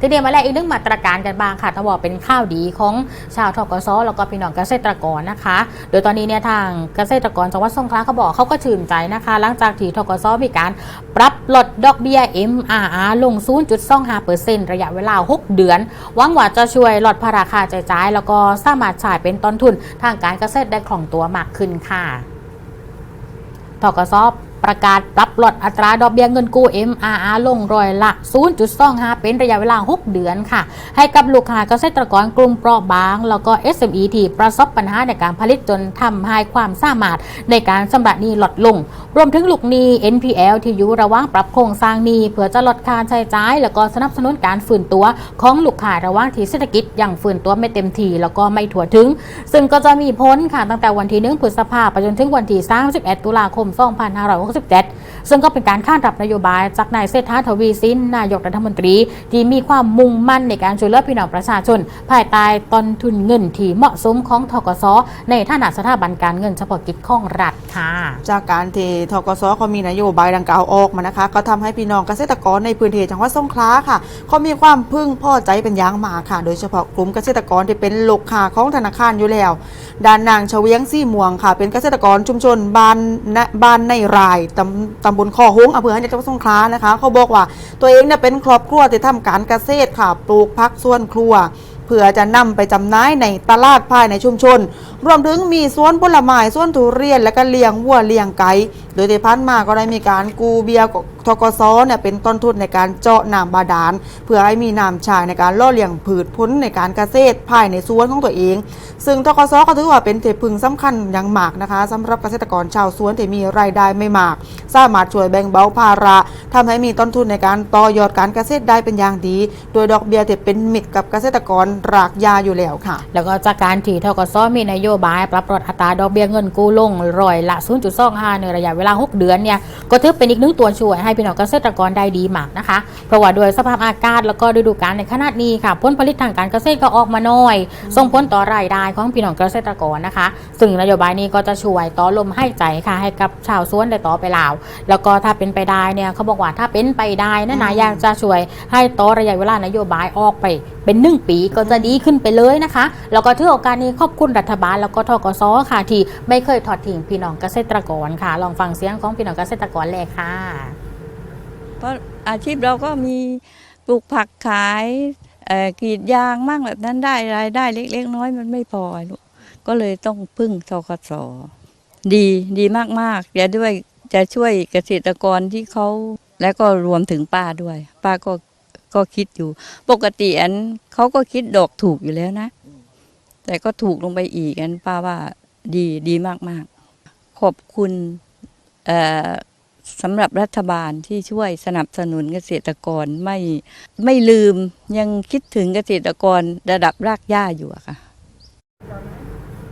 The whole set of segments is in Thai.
ทีเดียวมาแล้วอีกหนึ่งมาตรการกันบ้างค่ะต้องบอกเป็นข้าวดีของชาวทกศแล้วก็พี่น้องเกษตรกรนะคะ โดยตอนนี้เนี่ยทางเกษตรกรจังหวัดสงขลาเขาบอกเขาก็ชื่นใจนะคะ หลังจากที่ทกศมีการปรับลดดอกเบี้ย MRR ลง 0.25%ระยะเวลา 6 เดือนหวังว่าจะช่วยลดภาระค่าใช้จ่าย แล้วก็สามารถจ่ายเป็นต้นทุนทางการเกษตรได้คล่องตัวมากขึ้นค่ะทกส ประกาศปรับลดอัตราดอกเบี้ยเงินกู้ MRR ลงร้อยละ 0.25 เป็นระยะเวลา 6 เดือนค่ะ ให้กับลูกค้าเกษตรกรกลุ่มเปราะบาง แล้วก็ SME ที่ประสบปัญหาในการผลิตจนทำให้ความสามารถในการชำระหนี้ลดลง รวมถึงลูกหนี้ NPL ที่อยู่ระหว่างปรับโครงสร้างหนี้เพื่อจะลดค่าใช้จ่าย แล้วก็สนับสนุนการฟื้นตัวของลูกค้าระหว่างที่เศรษฐกิจยังฟื้นตัวไม่เต็มทีแล้วก็ไม่ถั่วถึง ซึ่งก็จะมีพ้นค่ะตั้งแต่วันที่1พฤษภาคมไปจนถึงวันที่31ตุลาคม2567 ซึ่งก็เป็นการข้ามรับนโยบายจากนายเศรษฐาทวีสินนายกรัฐมนตรี ที่มีความมุ่งมั่นในการช่วยเหลือพี่น้องประชาชน ภายใต้ต้นทุนเงินที่เหมาะสมของทกสในฐานะสถาบันการเงินเฉพาะกิจของรัฐ ค่ะ จากการที่ทกสเขามีนโยบายดังกล่าวออกมานะคะ ก็ทำให้พี่น้องเกษตรกรในพื้นที่จังหวัดสงขลาค่ะเขามีความพึงพอใจเป็นอย่างมากค่ะ โดยเฉพาะกลุ่มเกษตรกรที่เป็นลูกค้าของธนาคารอยู่แล้ว ด้านนางเฉวียงซี่ม่วงค่ะ เป็นเกษตรกรชุมชนบ้านบ้านในรายตำตำบลคอหงอำเภอหันจังหวัดสงขลานะคะ เขาบอกว่าตัวเองเนี่ยเป็นครอบครัวที่ทำการเกษตรค่ะ ปลูกพักสวนครัว เพื่อจะนำไปจำหน่ายในตลาดภายในชุมชน รวมถึงมีสวนผลไม้สวนทุเรียนและก็เลี้ยงวัวเลี้ยงไก่โดยที่พันมาก็ได้มีการกูเบียร์ ทกสเนี่ยเป็นต้นทุนในการเจาะน้ำบาดาล เพื่อให้มีน้ำใช้ในการล่อเลี้ยงผืชพ้นในการเกษตรภายในสวนของตัวเอง ซึ่งทกสก็ถือว่าเป็นเทพึงสำคัญอย่างมากนะคะสำหรับเกษตรกรชาวสวนที่มีรายได้ไม่มาก สามารถช่วยแบ่งเบาภาระทำให้มีต้นทุนในการต่อยอดการเกษตรได้เป็นอย่างดี โดยดอกเบี้ยที่เป็นมิตรกับเกษตรกรรากยาอยู่แล้วค่ะ แล้วก็จากการที่ทกสมีนโยบาย ปรับลดอัตราดอกเบี้ยเงินกู้ลงร้อยละ0.25ในระยะเวลา 6 เดือนเนี่ยก็ถือเป็นอีกหนึ่งตัวช่วยให้พี่น้องเกษตรกรได้ดีมากนะคะ เพราะว่าโดวยสภาพอากาศแล้วก็ฤดูกาลในขณะนี้ค่ะ ผลผลิตทางการเกษตรก็ออกมาน้อย ส่งผลต่อรายได้ของพี่น้องเกษตรกรนะคะ ซึ่งนโยบายนี้ก็จะช่วยต่อลมให้ใจค่ะ ให้กับชาวสวนได้ต่อไปลาว แล้วก็ถ้าเป็นไปได้เนี่ยเขาบอกว่าถ้าเป็นไปได้นะนะอยากจะช่วยให้ต่อระยะเวลานโยบายออกไปเป็นหนึ่งปีก็จะดีขึ้นไปเลยนะคะ แล้วก็ถือโอกาสนี้ขอบคุณรัฐบาลแล้วก็ทกสค่ะที่ไม่เคยทอดทิ้งพี่น้องเกษตรกรค่ะ ลองฟังเสียงของพี่น้องเกษตรกรเลยค่ะ เพราอาชีพเราก็มีปลูกผักขายกรีดยางมั่งแบบนั้นได้รายได้เล็กๆน้อยมันไม่พอลูกก็เลยต้องพึ่งทกสดีดีมากๆจะด้วยจะช่วยเกษตรกรที่เขาและก็รวมถึงป้าด้วย ป้าก็ก็คิดอยู่ ปกติอันเขาก็คิดดอกถูกอยู่แล้วนะ แต่ก็ถูกลงไปอีกอันป้าว่าดีดีมากๆ ขอบคุณเอ่อ สำหรับรัฐบาลที่ช่วยสนับสนุนเกษตรกรไม่ไม่ลืมยังคิดถึงเกษตรกรระดับรากหญ้าอยู่อะค่ะ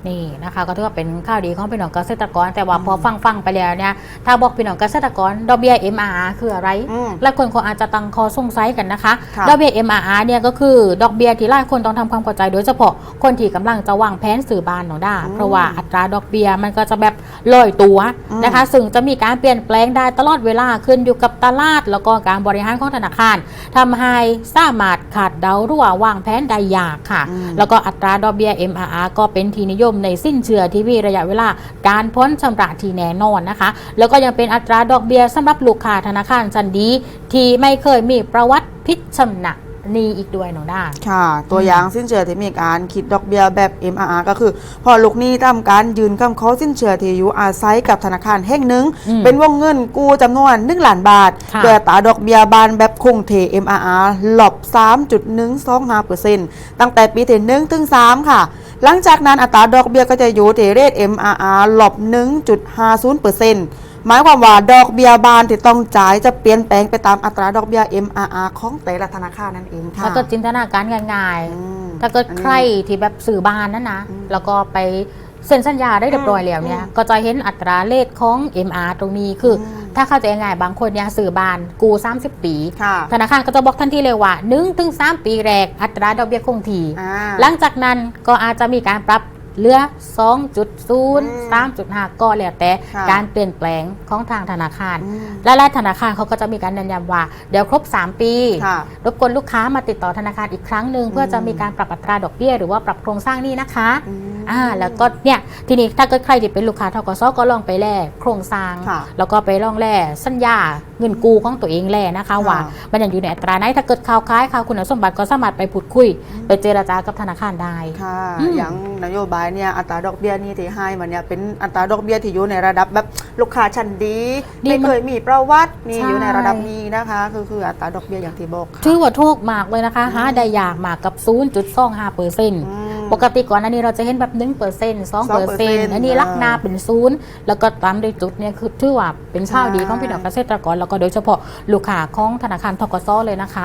นี่นะคะก็ถือว่าเป็นข่าวดีของพี่น้องเกษตรกร แต่ว่าพอฟังฟังๆไปแล้วเนี่ยถ้าบอกพี่น้องเกษตรกรดอกเบี้ย MRR คืออะไรอืมหลายคนคงอาจจะตั้งคอสงสัยกันนะคะค่ะดอกเบี้ย MRR เนี่ยก็คือดอกเบี้ยที่หลายคนต้องทำความเข้าใจ โดยเฉพาะคนที่กำลังจะวางแผนสื่อบ้านของด้าอืมเพราะว่าอัตราดอกเบี้ยมันก็จะแบบลอยตัวอืมนะคะ ซึ่งจะมีการเปลี่ยนแปลงได้ตลอดเวลาขึ้นอยู่กับตลาด แล้วก็การบริหารของธนาคารทำให้สามารถขาดเดาหรือว่าวางแผนได้ยากค่ะอืมแล้วก็อัตราดอกเบี้ย MRR ก็เป็นที่นิยมในสิ้นเชื่อที่มีระยะเวลาการพ้นชำระที่แน่นอนนะคะ แล้วก็ยังเป็นอัตราดอกเบี้ยสำหรับลูกค้าธนาคารชั้นดี ที่ไม่เคยมีประวัติพิษชำนะหนี้อีกด้วยน้องด้าค่ะ ตัวอย่างสิ้นเชื่อที่มีการคิดดอกเบี้ยแบบ MRR ก็คือ พอลูกหนี้ทำการยืนคำขอสิ้นเชื่อที่อยู่อาศัยกับธนาคารแห่งหนึ่งอืมเป็นวงเงินกู้จำนวน1ล้านบาทค่ะโดยอัตราดอกเบี้ยบานแบบคงเท MRR หลบ 3.125%ตั้งแต่ปีที่1ถึง3ค่ะ หลังจากนั้นอัตราดอกเบี้ยก็จะอยู่ที่เรท MRR หลบ1.50%หมายความว่าดอกเบี้ยบานที่ต้องจ่ายจะเปลี่ยนแปลงไปตามอัตราดอกเบี้ย MRR ของแต่ละธนาคารนั่นเองค่ะถ้าเกิดจินตนาการง่ายอืมๆถ้าเกิดใครที่แบบสื่อบานนั่นนะอืมแล้วก็ไปเซ็นสัญญาได้เรียบร้อยแล้วเนี่ยอืมก็จะเห็นอัตราเลทของ MR ตรงนี้คืออม ถ้าเข้าใจง่ายๆบางคนเนี่ยสื่อบานกู 30 ปีค่ะธนาคารก็จะบอกทันทีเลยว่า1ถึง3ปีแรกอัตราดอกเบี้ยคงที่อ่าหลังจากนั้นก็อาจจะมีการปรับเหลือ 2.0 3.5 ก็แล้วแต่ค่ะการเปลี่ยนแปลงของทางธนาคารอืมและหลายธนาคารเขาก็จะมีการแนะนำว่า เดี๋ยวครบ 3 ปีค่ะรบกวนลูกค้ามาติดต่อธนาคารอีกครั้งหนึ่งเพื่อจะมีการปรับอัตราดอกเบี้ย หรือว่าปรับโครงสร้างหนี้นะคะ อืมอ่าแล้วก็เนี่ยทีนี้ถ้าเกิดใครที่เป็นลูกค้าทกสก็ลองไปแลกโครงสร้างค่ะแล้วก็ไปลองแลสัญญาเงินกู้ของตัวเองแลนะคะค่ะว่ามันยังอยู่ในอัตราไหนถ้าเกิดข่าวคล้ายข่าวคุณสมบัติก็สามารถไปพูดคุย ไปเจรจากับธนาคารได้ค่ะอืมอย่างนโยบายเนี่ยอัตราดอกเบี้ยนี่ที่ให้มันเนี่ยเป็นอัตราดอกเบี้ยที่อยู่ในระดับแบบลูกค้าชั้นดีดีไม่มันเคยมีประวัตินี่ใช่อยู่ในระดับนี้นะคะคือคืออัตราดอกเบี้ยอย่างที่บอกค่ะถือว่าถูกมากเลยนะคะหาได้ยากมากกับ 0.25เปอร์เซ็นต์อืม ปกติก่อนอันนี้เราจะเห็นแบบ1เปอร์เซ็นต์2เปอร์เซ็นต์2%อันนี้ลักนาเป็นศูนย์แล้วก็ตามด้วยจุดเนี่ยคือถือว่าเป็นข้าวดีของพี่น้องเกษตรกรแล้วก็โดยเฉพาะลูกค้าของธนาคารทกสเลยนะคะ